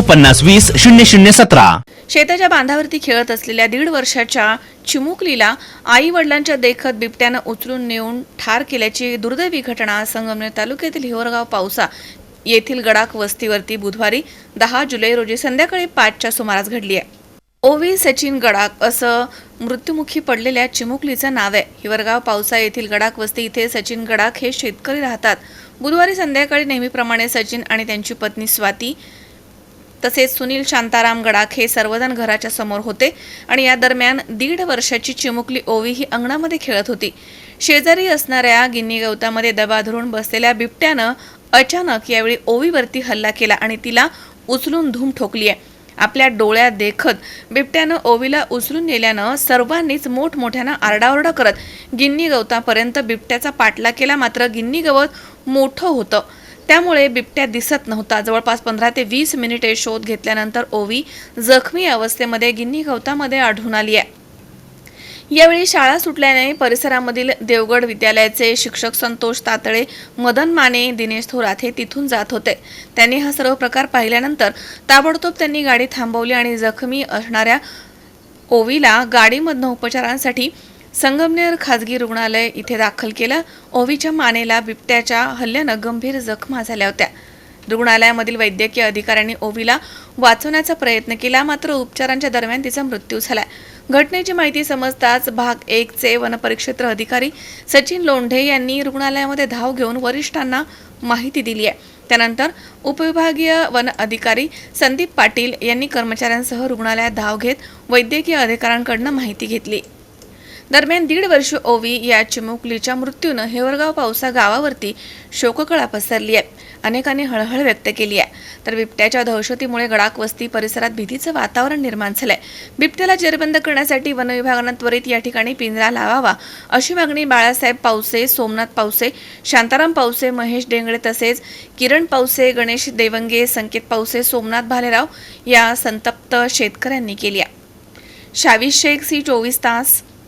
पन्नास वीस शून्य शून्य सतरा. शेताच्या बांधावरती खेळत असलेल्या दीड वर्षाच्या चिमुकलीला आई वडिलांच्या देखत बिबट्यानं उचलून नेऊन ठार केल्याची दुर्दैवी घटना संगमनेर तालुक्यातील हिवरगाव पावसा येथील गडाक वस्तीवरती बुधवारी दहा जुलै रोजी संध्याकाळी पाचच्या सुमारास घडली आहे. ओवी सचिन गडाक असं मृत्युमुखी पडलेल्या चिमुकलीचं नाव आहे. हिवरगाव पावसा येथील गडाक वस्ती इथे सचिन गडाक हे शेतकरी राहतात. बुधवारी संध्याकाळी नेहमीप्रमाणे सचिन आणि त्यांची पत्नी स्वाती तसेच सुनील शांताराम गडाख हे सर्वजण घराच्या समोर होते आणि या दरम्यान दीड वर्षाची चिमुकली ओवी ही अंगणामध्ये खेळत होती. शेजारी असणाऱ्या गिन्नी गवतामध्ये दबा धरून बसलेल्या बिबट्यानं अचानक यावेळी ओवीवरती हल्ला केला आणि तिला उचलून धूम ठोकली आहे आपल्या डोळ्यात देखत बिबट्यानं ओवीला उचलून नेल्यानं सर्वांनीच मोठमोठ्यानं आरडाओरडा करत गिन्नी गवतापर्यंत बिबट्याचा पाठला केला. मात्र गिन्नी गवत मोठं होतं. त्यामुळे बिबट्या दिसत नव्हता. जवळपास पंधरा ते वीस मिनिटे शोध घेतल्यानंतर ओवी जखमी अवस्थेमध्ये गिन्नी गवतामध्ये आढळून आली आहे. यावेळी शाळा सुटल्याने परिसरामधील देवगड विद्यालयाचे शिक्षक संतोष तातळे मदन माने दिनेश थोरात हे तिथून जात होते. त्यांनी हा सर्व प्रकार पाहिल्यानंतर ताबडतोब त्यांनी गाडी थांबवली आणि जखमी असणाऱ्या ओवीला गाडीमधनं उपचारांसाठी संगमनेर खाजगी रुग्णालय इथे दाखल केलं. ओवीच्या मानेला बिबट्याच्या हल्ल्यानं गंभीर जखमा झाल्या होत्या. रुग्णालयामधील वैद्यकीय अधिकाऱ्यांनी ओवीला वाचवण्याचा प्रयत्न केला मात्र उपचारांच्या दरम्यान तिचा मृत्यू झाला घटनेची माहिती समजताच भाग एकचे वनपरिक्षेत्र अधिकारी सचिन लोंढे यांनी रुग्णालयामध्ये धाव घेऊन वरिष्ठांना माहिती दिली आहे त्यानंतर उपविभागीय वन अधिकारी संदीप पाटील यांनी कर्मचाऱ्यांसह रुग्णालयात धाव घेत वैद्यकीय अधिकाऱ्यांकडनं माहिती घेतली. दरम्यान दीड वर्ष ओवी या चिमुकलीच्या मृत्यूनं हेवरगाव पावसा गावावरती शोककळा पसरली आहे. अनेकांनी हळहळ व्यक्त केली आहे. तर बिबट्याच्या दहशतीमुळे गडाक वस्ती परिसरात भीतीचं वातावरण निर्माण झालंय. बिबट्याला जेरबंद करण्यासाठी वनविभागानं त्वरित या ठिकाणी पिंजरा लावावा अशी मागणी बाळासाहेब पावसे सोमनाथ पावसे शांताराम पावसे महेश डेंगळे तसेच किरण पावसे गणेश देवंगे संकेत पावसे सोमनाथ भालेराव या संतप्त शेतकऱ्यांनी केली आहे. शावी शेख सी चोवीस तास